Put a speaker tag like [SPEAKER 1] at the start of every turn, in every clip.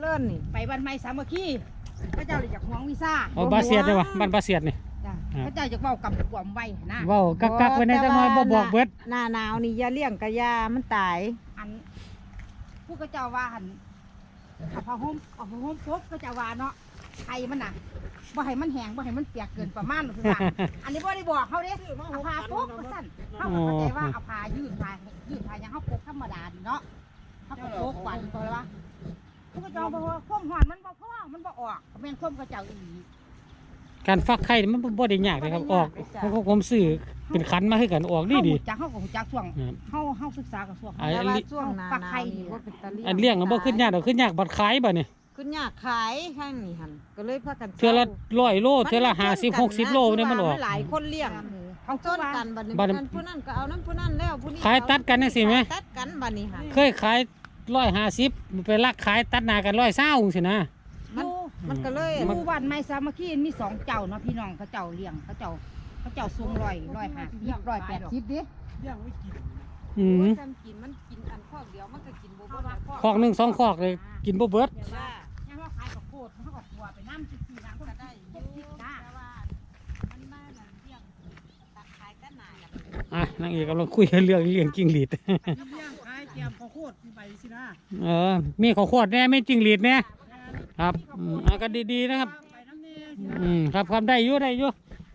[SPEAKER 1] เลิ่นนี่
[SPEAKER 2] ไปบ้านไม้สามัคคีพระเจ้าเลยจากห่วงวีซ่า
[SPEAKER 3] เอาบาเสียดได้ปะบ้านบาเสียดนี่
[SPEAKER 2] จ้ะ
[SPEAKER 3] ครับ
[SPEAKER 2] พระเจ้าจะเว้ากับความไว้นะ
[SPEAKER 3] เว้ากักกักๆไว้ในจังน้อยบ่บอกเบิด
[SPEAKER 1] หน้าหนาวนี่อย่าเลี้ยงกะยามันตาย
[SPEAKER 2] อันผู้กระเจ้าว่าหันเอาผ้าห่มเอาผ้าห่มพกกระเจ้าว่าเนาะไข่มันน่ะบ่ให้มันแห้งบ่ให้มันเปียกเกินประมาณนั้นคือว่าอันนี้บ่ได้บอกเขาเด้เอาผ้าพกมาสั่นเขาก็เข้าใจว่าเอาผ้ายืดผ้ายืดผ้าอย่างเขาพกธรรมดาดีเนาะเขาก็พกกวันก็เลยว่า ผู้กระเจ้าบอกว่าความหอนมันบ่พอมันบ่ออกแม่นความกระเจ้าอีหลี
[SPEAKER 3] การฟักไข่นี่มันบ่ได้ยากเลยครับออกเพราะผมซื้อเป็นคันมาคือกันออกดีดี
[SPEAKER 2] เฮารู้จักเฮาก็รู้จักช่วง
[SPEAKER 3] ครับ
[SPEAKER 2] เฮาเฮาศึกษากับช่วง
[SPEAKER 3] อัน
[SPEAKER 1] แต่ว่า
[SPEAKER 3] นี้
[SPEAKER 1] ช่วงหน้า
[SPEAKER 2] ฟัก
[SPEAKER 1] หนา
[SPEAKER 2] ไข่
[SPEAKER 1] ว
[SPEAKER 2] นี่
[SPEAKER 1] นี่บ่เป็นตะเลี้ยง
[SPEAKER 3] อันเลี้ยงก็บ่ขึ้นยากดอกขึ้นยากบัดขายบ่นี่
[SPEAKER 1] ขึ้นยากขายข้างนี้หั่นก็เลยพากัน
[SPEAKER 3] เทื่อละร้อยโล
[SPEAKER 1] มัน
[SPEAKER 3] เทื่อละ
[SPEAKER 1] มัน
[SPEAKER 3] 50 60โลเนี่ยมันออก
[SPEAKER 1] หลายคนเลี้ยง
[SPEAKER 2] เขา
[SPEAKER 1] ต้
[SPEAKER 2] ต้
[SPEAKER 1] น
[SPEAKER 2] น
[SPEAKER 1] กั
[SPEAKER 2] กันน
[SPEAKER 1] บัดนี้
[SPEAKER 3] บัดนี้
[SPEAKER 1] มันผู้นั้นก็เอาน้ำผู้นั้นแล้วผู้นี้
[SPEAKER 3] ขายตัดกันจังซี่ไหม
[SPEAKER 1] ตัดกันบัดนี้หั่น
[SPEAKER 3] เคยขาย 150ไปลักขายตัดหน้ากัน120จังซี่นะ
[SPEAKER 1] มันมันก็เลย
[SPEAKER 2] หมู่บ้านไม้สามัคคีมีสองเจ้าเนาะพี่น้องเขาเจ้าเลี้ยงเขาเจ้าเขาเจ้าสูงร้อยร้อยห้าสิบร้อยแปดสิบดิ
[SPEAKER 3] อืม
[SPEAKER 1] โอ้ยซ้ำกินมันกินอันคอกเดียวมันก็กินบ่เบิดอะ
[SPEAKER 3] คอกหนึงสองคอกเลยกินบ่เบิด
[SPEAKER 1] จ้า
[SPEAKER 2] ย่างว่าขายกับโคตรเขาก็ตัวไปน้ำสี่น้ำก็ได้เฮ็ดพริกจ้า
[SPEAKER 1] มันมานั่นเลี้ยงตัดขายกันหนากัน
[SPEAKER 3] อะนางเอกกำลังคุยเรื่องเลี้ยงจิ้งหรีด
[SPEAKER 4] เลี้ยงขาย แกมข้าวโพดที่ใบสินะ
[SPEAKER 3] เออ มีข้าวโพดแน่ไม่จิ้งหรีดแน่ครับอืมอะก็ดีๆนะครับ
[SPEAKER 4] ไปน้ำเนี่ย
[SPEAKER 3] อืมครับครับได้อยู่ได้อยู่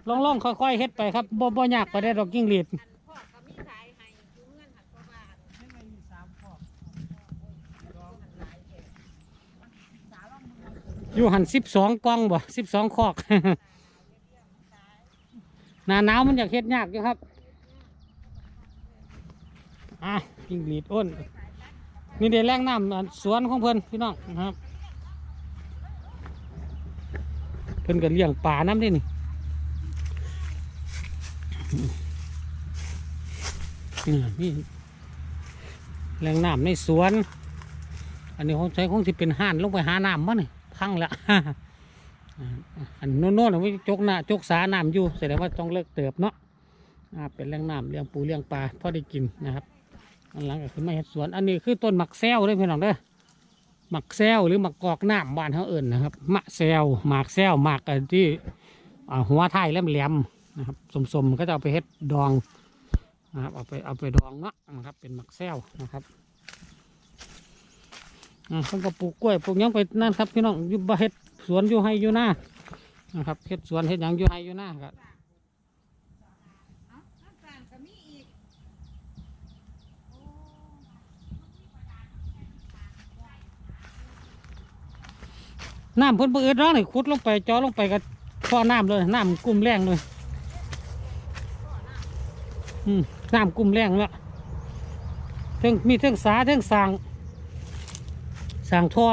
[SPEAKER 3] ลองลองๆค่อยๆเฮ็ดไปครับบ่บ่ยากไปได้ดอกจิ้งหรีด
[SPEAKER 1] อันพ่อก็มีขายให้อยู่เงินหันเพราะว่า
[SPEAKER 4] ให้ไงมีสามข้อ
[SPEAKER 3] อยู่หันสิบสองกล่องบ่สิบสองคอก หน้าหนาวมันอยากเฮ็ดยากอยู่ครับอะ จิ้งหรีดอ้น นี่เดี๋ยวแรงน้ำสวนของเพิ่อนพี่น้องนะครับ เพิ่อนก็เลี้ยงป่าน้ำเด้นี่นี่นี่แรงน้ำในสวน อันนี้เขาใช้คงที่เป็นห่านลงไปหาน้ำมั้งนี่พังละอ่าอันโน่นๆน่ะไว้จกหน้าจกสาน้ำอยู่แสดงว่าต้องเลิกเติบเนาะเป็นแรงน้ำเลี้ยงปูเลี้ยงปลาพอได้กินนะครับ อันหลังก็คือไม่เห็ดสวน อันนี้คือต้นหมักแซวเด้อพี่น้องเด้อหมักแซวหรือหมักกอกน้ำบ้านเขาเอิ่นนะครับมะแซวหมากแซวหมากอที่หัวไทยแหลมๆนะครับสมๆก็จะเอาไปเฮ็ดดองนะครับเอาไปเอาไปดองเนาะนะครับ เป็นหมักแซวนะครับอ่าเพิ่นก็ปลูกกล้วยปลูกยังไปนั่นครับพี่น้องอยู่บ่เฮ็ดสวนอยู่ให้อยู่หน้านะครับเฮ็ดสวนเฮ็ดยังอยู่ให้อยู่หน้าครับ
[SPEAKER 1] เอาน้ำตาลก็มีอีก
[SPEAKER 3] น้ำเพิ่นบ่อืดร้องนี่ขุดลงไปเจาะลงไปก็ท่อน้ำเลยน้ำกลุ่มแรงเลยอืมน้ำกลุ่มแรงแล้วเทั้งมีเทั้งสาเทั้งสางสางท่อ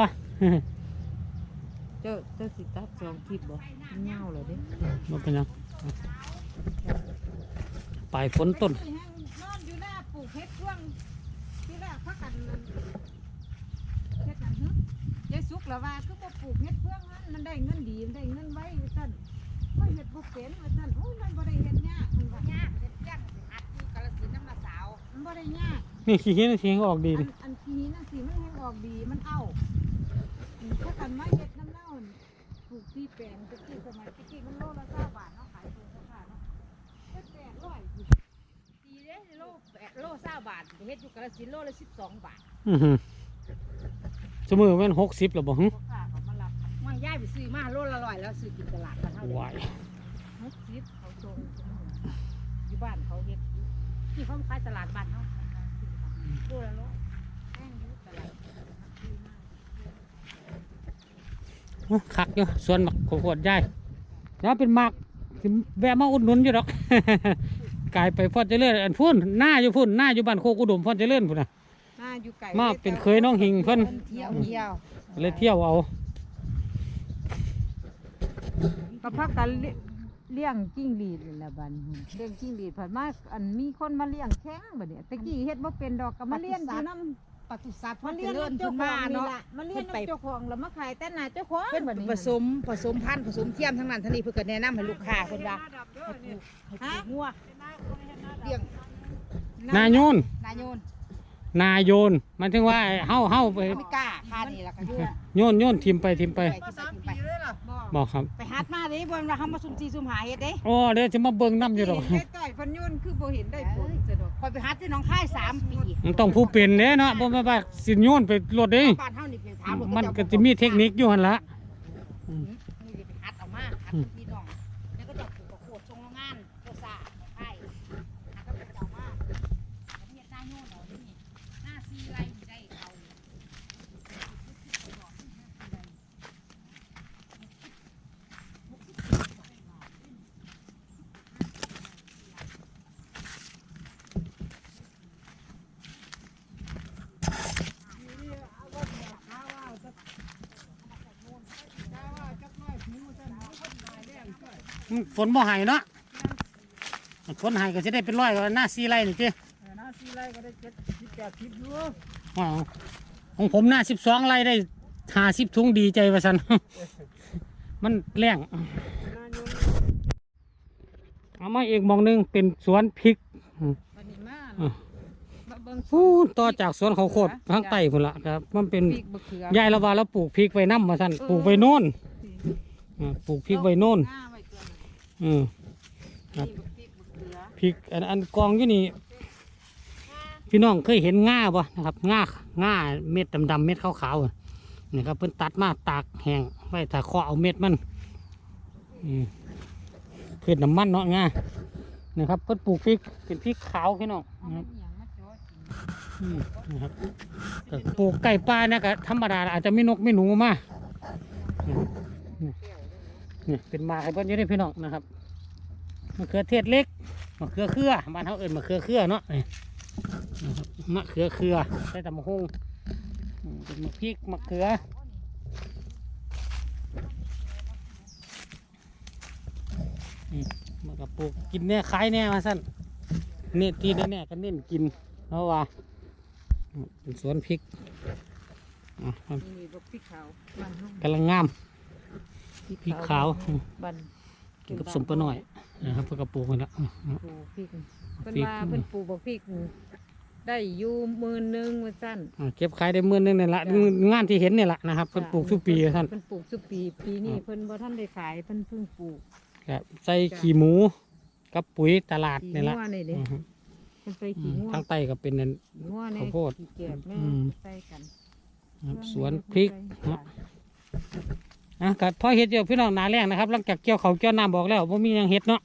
[SPEAKER 1] เจ้าเจ้าสิตัดสองทิศบ่มันเหงาเลยเด้
[SPEAKER 3] มันเป็นหยังปลายฝนต้น
[SPEAKER 1] นอนอยู่หน้าปลูกเฮ็ดช่วงที่แรกพักกันนั่นเฮ็ดห ยังหึยายสุกแล้วว่าคือบ่ปลูกเฮ็ดเพื่องมันมันได้เงินดีมันได้เงินไว้ว่าซั่นก็เฮ็ดบ่เป็นว่าซั่นโอ้ยมันบ่ได้เฮ็ดยากมันว่ายาก
[SPEAKER 2] เฮ็ดย่างสิหัดอยู่กาฬสินธุ์น้ำละสาว
[SPEAKER 1] มันบ่ได้ยาก
[SPEAKER 3] นี่ขี้หินขี้หินออกดี
[SPEAKER 1] อั
[SPEAKER 3] นี่
[SPEAKER 1] นอันทีนี้นั่นสิมันให้ออกดีมันเอาอืมถ้ากันมาเฮ็ดน้ำเน่านี่ปลูกที่แปลงตะกี้สมัยตะกี้มันโลละ20บาทเนาะขายตัวละบาทเนาะเฮ็ดแปดร้อยอยู่
[SPEAKER 2] ดีเด้โลแปดโลเศร้าบาทเฮ็ดอยู่กาฬสินธุ์โลละสิบสองบาท
[SPEAKER 3] อือหือ สมือแม่นหกสิบหรอบ่หึ
[SPEAKER 1] พ่อค้าเขามารับ
[SPEAKER 2] ว่าย้ายไปซื้อมาโลละร้อยแล้วซื้อกินตลาดกันเท่า
[SPEAKER 3] ไหว
[SPEAKER 2] เดิม
[SPEAKER 1] หกสิบเขาส่ง
[SPEAKER 2] อยู่บ้านเขาเฮ็ดอยู่ที่เขาขายตลาดบ้านเขาโลละร้อย
[SPEAKER 1] แห้งอยู่ตลาดดีมาก
[SPEAKER 3] อื้อคักอยู่สวนหมักข้าวโพดใหญ่แล้วเป็นหมักสิแวะมาอุดหนุนอยู่ดอก กลายไปพ่อเจริญอันพุ่นหน้าอยู่พุ่นหน้าอยู่บ้านโคกอุดมพ่อเจริญพุ่นน่ะ
[SPEAKER 1] น่าอยู่ไก่
[SPEAKER 3] มาเป็นเคยน้องหิงเพิ่น
[SPEAKER 2] เที่ยวเที่ยว
[SPEAKER 3] เลยเที่ยวเอา
[SPEAKER 1] ก็พักกันเลี้ยงจิ้งหรีดนี่แหละบัดนี้เลี้ยงจิ้งหรีดผ่านมาอันมีคนมาเลี้ยงแข้งบัดเนี่ยตะกี้เฮ็ดบ่เป็นดอกก็มาเลี้ยงอยู่นำ
[SPEAKER 2] ปศุสัตว์
[SPEAKER 1] มา
[SPEAKER 2] มัน
[SPEAKER 1] เลี้
[SPEAKER 2] เลี้
[SPEAKER 1] ย
[SPEAKER 2] ย
[SPEAKER 1] ง
[SPEAKER 2] ง
[SPEAKER 1] เจ้า
[SPEAKER 2] เจ้า
[SPEAKER 1] ของ
[SPEAKER 2] มา
[SPEAKER 1] นี่
[SPEAKER 2] เนาะ
[SPEAKER 1] ล่ะมาเลี้ยงเจ้าของแล้วมาขายแต่หน้าเจ้าของ
[SPEAKER 2] เพิ่น
[SPEAKER 1] บัดนี้
[SPEAKER 2] ผสมผสมพันธุ์ผสมเทียมทั้งนั้นทั้งนี้เพื่อก็แนะนำให้ลูกค้าเพิ่นว่าให้ปลูกงัวเลี้ยง
[SPEAKER 3] นาโยน
[SPEAKER 2] นายโยน
[SPEAKER 3] นาโยนหมันถึงว่าเฮาเฮาไป
[SPEAKER 2] ไม่กล้าค่านี่ล่ะก็อยู่
[SPEAKER 3] โยนโยนทิมไปทิมไป
[SPEAKER 4] มาสามปีเลยล่ะ
[SPEAKER 1] บ่
[SPEAKER 3] บอกครับ
[SPEAKER 2] ไปหัดมาเด้บ่ว่าเฮามาซุ่มซีซุ่มหาเฮ็ดเด้
[SPEAKER 3] โอ้เดี๋ยวจะมาเบิ่งน้ำอยู่ดอก
[SPEAKER 1] เห็นใกล้ๆเพันยุ่นคือบ่เห็นได้ผลซะดอก
[SPEAKER 2] คอยไปหัดที่หน้องค่ายสามปี
[SPEAKER 3] มันต้องผู้เป็นเด้เนาะบ่แม่นว่าสิโยนไปรถเด้
[SPEAKER 2] บ้านเฮานี่เป็นถาม
[SPEAKER 3] มันก็จะมีเทคนิคอยู่หั่นละ
[SPEAKER 2] นี่ไปหัดเอามาหัดกับพี่น้องแล้วก็จะปลูกกระโขดทรงโรงงานโคซ่าไข่หัดก็ไปเอามาแล้วเฮ็ดหน้าโยน เอานี่หาซีไรได้เอา
[SPEAKER 3] มันฝนหาะฝนให้ก็สิได้เป็นร้อยกว่าหน้าซีไรนี่ติ
[SPEAKER 4] หน้าสี่ไรก็ได้เจ็ด สิบแปดสิบอยู่
[SPEAKER 3] ว้าวของผมหน้า12ไรได้50ถุงดีใจว่าซั่นมันแรง
[SPEAKER 4] หน้าโยน
[SPEAKER 3] เอามาอีกหมองหนึงเป็นสวนพริก
[SPEAKER 1] บัดนี้มา
[SPEAKER 3] อะ
[SPEAKER 1] มาเบิ่ง
[SPEAKER 3] พูนต่อจากสวนข้าวโพดทางใต้พุ่นละครับ มันเป็น
[SPEAKER 1] พริกบะเขือยา
[SPEAKER 3] ยละว่าแล้วปลูกพริกไว้น้ำมาสั่นปลูกไว้โน่นอ่าปลูกพริกไว้โน่น
[SPEAKER 1] หาไว้ตัวนั้น
[SPEAKER 3] อืม ครับ
[SPEAKER 1] พริกบะเขือ
[SPEAKER 3] พริกอันอันกองอยู่นี่ พี่น้องเคยเห็นง่าบ่นะครับง่าง่าเม็ดดำๆเม็ดขาวๆอะนี่ครับเพิ่นตัดมาตากแห้งไว้ถ้าเคาะเอาเม็ดมันอืมพืชน้ำมันเนาะง่านี่ครับเพิ่นปลูกพริกเป็นพริกขาวพี่น้องนะครับ
[SPEAKER 1] นะ
[SPEAKER 3] ครับปลูกไก่ปลานะก็ธรรมดาอาจจะไม่นกไม่หนูมาอืมนี่เป็นมาให้เพิ่นอยู่ในพี่น้องนะครับมะเขือเทศเล็ก มะเขือเครือบ้านเขาเอิ้นมะเขือเครือเนาะนี่นะครับมะเขือเครือใส่ตำมะฮุงอืมเป็นมะพริกมะเขืออืมมันก็ปลูกกินแน่ขายแน่มาสั้นเน้นที่แน่ๆก็เน้นกินเพราะว่าเป็นสวนพริกอะครับ
[SPEAKER 1] นี่บะพริกขาวบ้านเฮากำ
[SPEAKER 3] ลังงามพริกขาวอืม
[SPEAKER 1] บ้าน
[SPEAKER 3] กินกับสมปลาหน่อยนะครับเพื่อกระปลูกไปแล้วอืม
[SPEAKER 1] ปลูกพริกเพิ่น
[SPEAKER 3] พริก
[SPEAKER 1] ว่าเพิ่นปลูกบะพริกได้อยู่หมื่นหนึงว่าซั่น
[SPEAKER 3] อ่าเก็บขายได้หมื่นหนึงนี่แหละงานที่เห็นนี่แหละนะครับเพิ่นปลูกทุกปีท่าน
[SPEAKER 1] เพิ่นปลูกทุกปีปีนี้เพิ่นบ่ทันได้ขายเพิ่นเพิ่งปลูก
[SPEAKER 3] ครับใส่ขี้หมูกับปุ๋ยตลาด
[SPEAKER 1] ขี้
[SPEAKER 3] นี่แหละ
[SPEAKER 1] งัวนี่เด้
[SPEAKER 3] อือฮึ
[SPEAKER 1] เพิ่นใส่
[SPEAKER 3] อื
[SPEAKER 1] ขี้
[SPEAKER 3] ม
[SPEAKER 1] งัว
[SPEAKER 3] ทางใต้ก็เป็นนั่น
[SPEAKER 1] ขี้งัวใน
[SPEAKER 3] ข้าวโพด
[SPEAKER 1] ขี้เกียจแม่
[SPEAKER 3] อืม
[SPEAKER 1] ใส่กัน
[SPEAKER 3] ครับสวนพริกเนาะ อะก็พอเห็ดเดียวพี่น้องหนาแรงนะครับ หลังจากเกี่ยวเขาวเกี่ยวน้ำบอกแล้วว่ามีหยังเห็ดเนาะ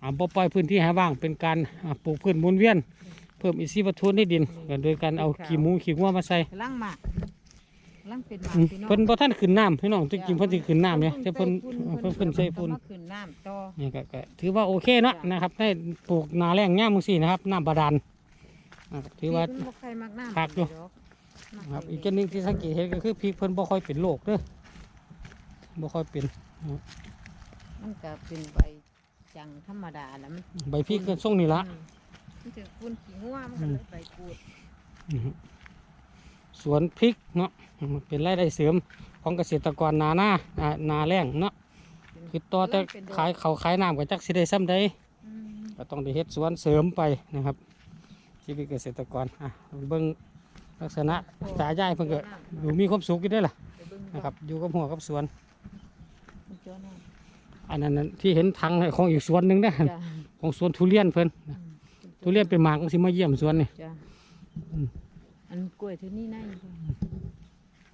[SPEAKER 3] อ่าบ่ปล่อยพื้นที่ให้ว่างเป็นการอ่าปลูกพืชหมุนเวียน เพิ่มอินทรีย์วัตถุในดินก็โดยการเอาขี้หมูขี้งัวมาใส่
[SPEAKER 1] กำลังหมากกำลังเป็นหมาก
[SPEAKER 3] อืม
[SPEAKER 1] พี่น้อง
[SPEAKER 3] เพิ่นบ่ทันขึ้นน้ำพี่น้องจริงๆเพิ่นสิขึ้นน้ำเนี่ยแต่เพิ่นเพิ่นเพิ่นใส่ฝุ่น
[SPEAKER 1] เพิ่นมาขึ้นน้ำต่อ
[SPEAKER 3] นี่ก็ก็ถือว่าโอเคเนาะนะครับได้ปลูกนาแรงย่ามมึงสี่นะครับน้ำบาดาลอ่าถือว่า
[SPEAKER 1] เพิ่นบ่ใครมักน้ำ
[SPEAKER 3] คักอยู่
[SPEAKER 1] ดอกมัก
[SPEAKER 3] ครับ
[SPEAKER 1] ไป
[SPEAKER 3] อีกอันหนึงที่สังเกตเห็นก็คือพริกเพิ่นบ่ค่อยเป็นโรคเด้อ บ่ค่อยเป็น
[SPEAKER 1] มันก็เป็นใบจังธรรมดาแล้วมัน
[SPEAKER 3] ใบพริกก็ส่งนี่ละ
[SPEAKER 1] อืมมันถึงคุณขี้งัวมันก็เลยใบกูด
[SPEAKER 3] อือฮึสวนพริกเนาะอืมเป็นรายได้เสริมของเกษตรกรนาหน้าอ่านาแรงเนาะคือต่อแต่ขายเขาวขายน้ำก็จักสิได้ซ้ำใด
[SPEAKER 1] อืม
[SPEAKER 3] ก็ต้องได้เฮ็ดสวนเสริมไปนะครับชีวิตเกษตรกรอะเบิ่งลักษณะตายายเพิ่นก็ดูมีความสุขอยู่ได้อล่ะ
[SPEAKER 1] ไปเบิ่ง
[SPEAKER 3] นะครับอยู่กับหัวกับสวน
[SPEAKER 1] มัน เจ้าน้
[SPEAKER 3] อันนั้นน่ะที่เห็นถังของอีกสวนหนึ่งนะำ
[SPEAKER 1] จ้ะ
[SPEAKER 3] ของสวนทุเรียนเพิ่น
[SPEAKER 1] อืม
[SPEAKER 3] ทุเรียนเป็นหมากก็สิมาเยี่ยมสวนนี่
[SPEAKER 1] จ้ะ
[SPEAKER 3] อืม
[SPEAKER 1] อันกล้วยที่นี่น่าอยู่จ้ะ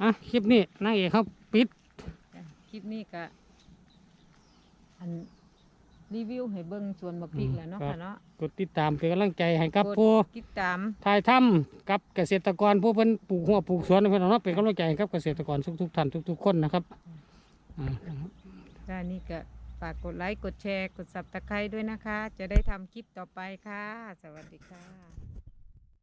[SPEAKER 3] อะคลิปนี้นางเอกเขาปิด
[SPEAKER 1] จ้ะคลิปนี้ก็อันรีวิวให้เบิ่งสวนมะพริกแล้วเนาะค่ะเนาะ
[SPEAKER 3] กดติดตามเป็นกำลังใจให้กับ
[SPEAKER 1] กด
[SPEAKER 3] ผู้
[SPEAKER 1] ติดตาม
[SPEAKER 3] ถ่ายทำกับเกษตรกรผู้เพิ่นปลูกหัวปลูกสวนเพิ่นเอาเนาะเป็นกำลังใจให้กับเกษตรกรทุกๆท่านทุกๆคนนะครับอ่า
[SPEAKER 1] ค่ะนี่ก็ฝากกดไลค์ กดแชร์ กดสับตะไคร้ด้วยนะคะ จะได้ทำคลิปต่อไปค่ะ สวัสดีค่ะ